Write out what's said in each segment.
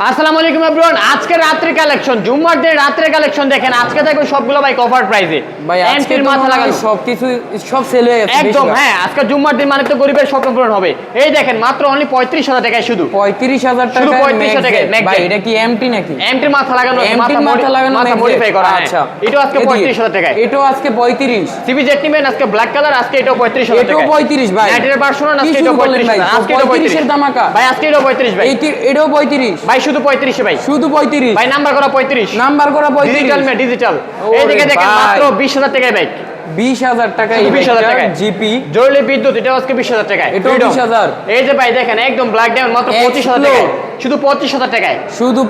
আসসালামু আলাইকুম এভরিওয়ান আজকে রাত্রে কালেকশন জুম্মার দিন রাত্রে কালেকশন দেখেন। আজকে দেখবেন সবগুলো ভাই কভার প্রাইসে ভাই আজকে মাথা মনে লাগানো। সবকিছু সব সেল হয়ে গেছে একদম হ্যাঁ আজকে জুম্মার দিন মানে তো গরিবের স্বপ্ন পূরণ হবে। এই দেখেন মাত্র অনলি পঁয়ত্রিশ হাজার টাকায় শুধু। পঁয়ত্রিশ হাজার শুধু টাকা 35,000 টাকায়, ভাই এটা কি এমটি নাকি? এমটির মাথা লাগানো এমটি মাথা লাগানো মাথা মডিফাই করা হ্যাঁ। আচ্ছা এটাও আজকে এদিকে। পঁয়ত্রিশ হাজার টাকায়। এটাও আজকে পঁয়ত্রিশ। সিবি জেট নিবেন আজকে ব্ল্যাক কালার আজকে এটাও পঁয়ত্রিশ হাজার এটাও 35 ভাই। নাইটের ভার্সন আজকে এটাও করলেন পঁয়ত্রিশ ভাই? হাজার। আজকে এটাও 35 পঁয়ত্রিশ। এর ধামাকা। ভাই আজকে এটাও পঁয়ত্রিশ ভাই। এইটি- এটাও পঁয়ত্রিশ। ভাই শুধু পঁয়ত্রিশে ভাই। শুধু পঁয়ত্রিশ। ভাই নাম্বার করা পঁয়ত্রিশ। নাম্বার করা ডিজিটাল মে ডিজিটাল এইদিকে দেখেন মাত্র বিশ হাজার টাকায় বাইক বিশ হাজার টাকা শুধু 20,000 টাকায়। জিপি জরুরি বিদ্যুৎ এটাও আজকে বিশ হাজার টাকায়। এটাও 20,000 এই যে ভাই দেখেন একদম ব্ল্যাক ডায়মন্ড মাত্র পঁচিশ হাজার Explo। টাকায়। শুধু পঁচিশ হাজার টাকায়। শুধু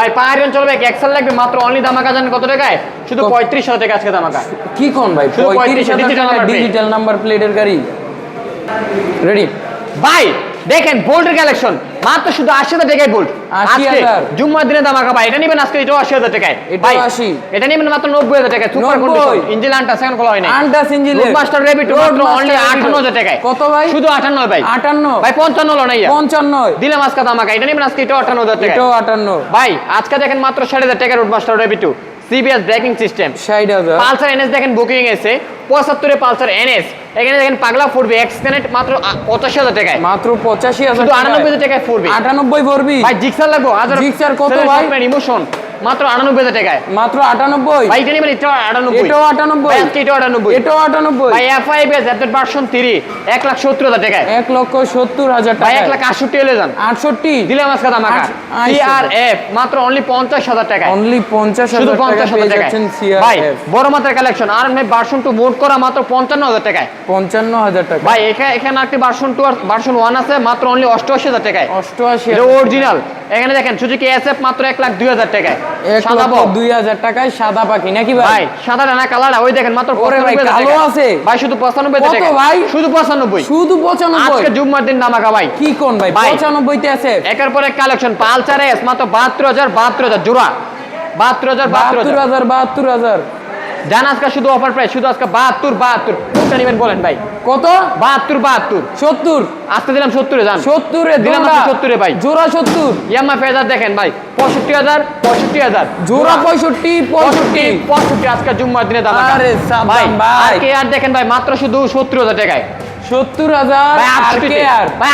ভাই পাহাড়ি অঞ্চল ভাই এক্সেল লাগবে মাত্র অনলি দামাকা জানেন কত টাকায়? শুধু কত? পঁয়ত্রিশ হাজার টাকা আজকে দামাকা কি কোন ভাই? শুধু পঁয়ত্রিশ 35 digital ডিজিটাল নাম্বার প্লেটের গাড়ি। রেডি ভাই দেখেন বোল্টের কালেকশন মাত্র শুধু আশি হাজার টাকায় বোল্ট। 80,000 জুম্মার দিনে দামাকা ভাই এটা নেবেন আজকে এটাও আশি হাজার টাকায়। ভাই 80 এটা নেবেন মাত্র নব্বই হাজার টাকায়। সুপার কন্ডিশন ইঞ্জিন আনটা সেকেন্ড খোলা হয় না আন্টা সিঞ্জিলে রোডমাস্টার রেবিট মাত্র অনলি আটান্ন হাজার টাকায়। কত ভাই? শুধু আটান্ন ভাই। আটান্ন। ভাই পঞ্চান্ন হলো না পঞ্চান্ন। দিলাম আজকে দামাকা এটা নেবেন আজকে এটাও আটান্ন হাজার টাকা এটাও আটান্ন। ভাই আজকে দেখেন মাত্র ষাট হাজার টাকা Roadmaster রেবিটু CBS braking system Pulsar NS দেখেন বুকিং এসে পঁচাত্তরে পালসার এনএস এখানে দেখেন পাগলা ফুটবে এক কানেক্ট মাত্র পঁচাশি হাজার টাকায়। মাত্র পঁচাশি হাজার আটানব্বই হাজার টাকায় ফুটবে। আটানব্বই ভরবি। ভাই জিক্সার লাগবো হাজার জিক্সার কত ভাই? ইমোশন মাত্র আটানব্বই হাজার টাকায়। মাত্র আটানব্বই? ভাই এটা নেবেন এটাও আটানব্বই। এটাও আটানব্বই? ভাই আজকে এটাও আটানব্বই। এটাও আটানব্বই? ভাই FI base update version three এক লাখ সত্তর হাজার টাকায়। এক লক্ষ সত্তর হাজার ভাই টাকা এক লাখ আটষট্টি হলে যান। আটষট্টি? দিলাম আজকে দামাকা আট- আড়াইশো। সিআরএফ মাত্র অনলি পঞ্চাশ হাজার টাকায়। অনলি পঞ্চাশ শুধু হাজার টাকা পঞ্চাশ হাজার পেয়ে টাকায়। ভাই বড় মাত্রার কালেকশন আর ভাই ভার্সন টু মোড করা মাত্র পঞ্চান্ন হাজার টাকায়। পঞ্চান্ন হাজার টাকা ভাই এখানে এখানে একটি ভার্সন টু আর ভার্সন ওয়ান আছে মাত্র অনলি অষ্টআশি হাজার টাকায়। অষ্টআশি এটা অরিজিনাল এখানে দেখেন সুজুকি এসএফ মাত্র এক লাখ দুই হাজার টাকায়। দুই হাজার টাকায় সাদা পাখি নাকি ভাই? ভাই সাদা ডানা কালার ওই দেখেন মাত্র ওরে ভাই, 95,000 কালো আছে? ভাই শুধু পঁচানব্বই টাকা। ভাই? শুধু পঁচানব্বই। শুধু পঁচানব্বই। আজকে জুম্মার দিন দামাকা ভাই। কি কোন ভাই? ভাই। পঁচানব্বইতে আছে। একের পর কালেকশন পালসার এস মাত্র বাহাত্তর হাজার বাহাত্তর হাজার জোড়া। বাহাত্তর হাজার বাহাত্তর হাজার। বাহাত্তর হাজার জান আজকে শুধু অফার প্রাইস শুধু আজকে বাহাত্তর বাহাত্তর। কোনটা নেবেন বলেন ভাই। কত? বাহাত্তর বাহাত্তর। সত্তর? আজকে দিলাম সত্তরে যান সত্তরে দিলাম জোড়া। আপনি 70 এ ভাই। জোড়া সত্তর। ইয়ামা ফেজার দেখেন ভাই। পঁয়ষট্টি হাজার পঁয়ষট্টি হাজার। জোড়া পঁয়ষট্টি পঁয়ষট্টি। পঁয়ষট্টি আজকে জুম্মার দিনে দাম ভাই কে আর দেখেন ভাই মাত্র শুধু সত্তর হাজার টাকায়। সত্তর হাজার ভাই আটষট্টিতে। ভাই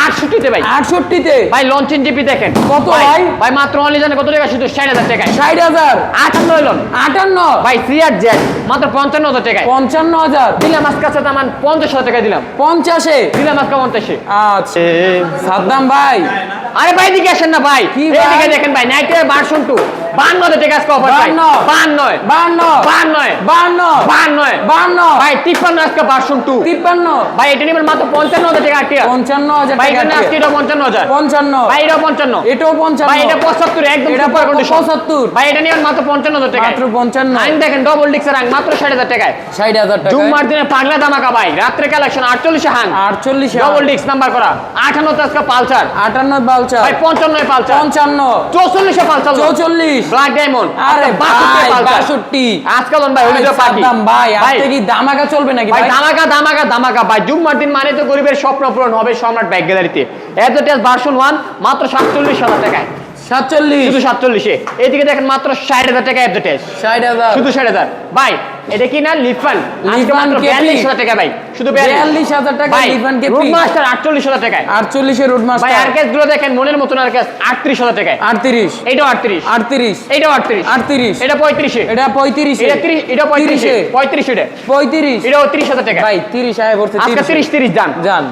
আটষট্টিতে ভাই। লঞ্চেন জিপি দেখেন। কত ভাই? ভাই? মাত্র অনলি জানে কত টাকা? শুধু ষাট হাজার টাকায়। ষাট হাজার? আটান্ন আটান্ন? ভাই সিআর জেড মাত্র পঞ্চান্ন হাজার টাকায়। পঞ্চান্ন হাজার? দিলাম আজকে আছে তামান পঞ্চাশ হাজার টাকা দিলাম। পঞ্চাশে? দিলাম আজকে পঞ্চাশে। আচ্ছা। সাদ্দাম ভাই। আরে ভাই দিকে আসেন না ভাই। কি? দেখেন ভাই নাইটের ভার্সন টু বান্ন হাজার টাকা আজকে অফার ভাই। বান্ন। বান্ন বান্ন। বান্ন বান্ন। বান্ন বান্ন। ভাই তিপ্পান্ন আজকে ভার্সন টু। তিপ্পান্ন। ভাই এটা নেবেন মাত্র পঞ্চান্ন হাজার টাকা আটটিয়া পঞ্চান্ন হাজার ভাই এখানে আজকে। এটা পঞ্চান্ন হাজার। পঞ্চান্ন। ভাই এটা পঞ্চান্ন। এটাও পঞ্চান্ন। ভাই এটা পঁচাত্তর একদম এটা পঁচাত্তর। ভাই এটা নেবেন মাত্র পঞ্চান্ন হাজার টাকা মাত্র পঞ্চান্ন। আইন দেখেন ডবল ডিক্সের আং মাত্র ষাট হাজার টাকায়। ষাট হাজার টাকা জুম্মার দিনে পাগলা দামাকা ভাই। রাত্রে কালেকশন আটচল্লিশে হাং। আটচল্লিশ ডবল ডিক্স নাম্বার করা। আঠান্ন আজকে পালসার। আটান্ন বালচার ভাই পঞ্চান্ন পালসার। পঞ্চান্ন। চৌচল্লিশে পালসার। চৌচল্লিশ। ব্ল্যাক ডায়মন্ড আরে ভাই পালসার বাষট্টি আজকাল ভাই হলিডে পার্টি ভাই ভাই আজকে কি দামাকা চলবে নাকি ভাই ভাই? ধামাকা ধামাকা ধামাকা। ভাই জুম্মার দিন মানে তো গরিবের স্বপ্ন পূরণ হবে সম্রাট ব্যাগ গ্যালারিতে। এত টেস্ট ভার্সন মাত্র সাতচল্লিশ হাজার টাকায়। সাতচল্লিশ? শুধু সাতচল্লিশে। এদিকে দেখেন মাত্র ষাট হাজার টাকা এত টেস্ট ষাট হাজার। শুধু ষাট হাজার। ভাই এটা কি না? লিফান। আজকে লিফান মাত্র কেপি। বিয়াল্লিশ হাজার টাকা ভাই। শুধু বিয়াল্লিশ। হাজার টাকা লিফান কেপি। রুট মাস্টার আটচল্লিশ হাজার টাকায়। আটচল্লিশে রোড ভাই মাস্টার আরকেসগুলো দেখেন মনের মতন আরকেস আটত্রিশ হাজার টাকায়। আটত্রিশ। এইটাও আটত্রিশ। আটত্রিশ। এইটাও আটত্রিশ। আটত্রিশ। এটা পঁয়ত্রিশে। এটা পঁয়ত্রিশে। এটা ত্রিশ এটা পঁয়ত্রিশে। তিরিশে। পঁয়ত্রিশ এটা। পঁয়ত্রিশ। এটাও তিরিশ হাজার টাকা ভাই তিরিশ আয় পড়ছে আজকে তিরিশ। তিরিশ যান। জান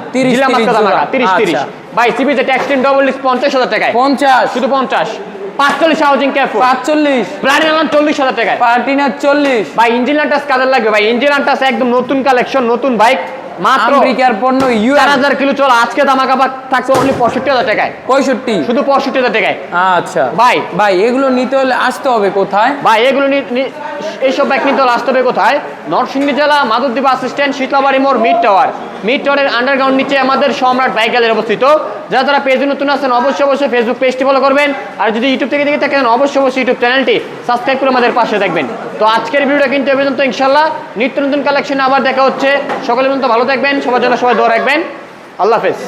আজকে জোড়া। দামাকা, তিরিশ তিরিশ। আচ্ছা। ভাই সিবিতে ট্যাক্সটিন ডবল ডিস্ক পঞ্চাশ হাজার টাকায়। পঞ্চাশ। শুধু পঞ্চাশ। পাঁচচল্লিশ হাউজিং হাজার টাকায়। পার্টিনার চল্লিশ। ভাই ইঞ্জিন কাদের লাগবে ভাই? ইঞ্জিন লান্টাস একদম নতুন কালেকশন নতুন বাইক মাত্র আমেরিকার পণ্য ইউএস হাজার কিলো চল আজকে দামাকা থাকছে অনলি পঁয়ষট্টি হাজার টাকায়। পঁয়ষট্টি। শুধু পঁয়ষট্টি হাজার টাকায়। আচ্ছা। ভাই। ভাই এগুলো নিতে হলে আসতে হবে কোথায়? ভাই এগুলো নি- নি- এইসব বাইক নিতে হলে আসতে হবে কোথায়? নরসিংদী জেলা মাধবদ্বীপ বাস স্ট্যান্ড, শীতলাবাড়ি মোড়, মিড টাওয়ার। মিড টাওয়ারের আন্ডারগ্রাউন্ড নিচে আমাদের সম্রাট বাইক গ্যালারি অবস্থিত। যারা যারা পেজে নতুন আছেন, অবশ্যই অবশ্যই ফেসবুক পেজটি ফলো করবেন। আর যদি ইউটিউব থেকে দেখে থাকেন, অবশ্যই অবশ্যই ইউটিউব চ্যানেলটি সাবস্ক্রাইব করে আমাদের পাশে দেখবেন। তো আজকের ভিডিওটা কিন্তু এ পর্যন্ত ইনশাল্লাহ নিত্য নতুন কালেকশন আবার দেখা হচ্ছে। সকলের মতো ভালো থাকবেন। সবার জন্য সবাই দোয়া রাখবেন। আল্লাহ হাফেজ।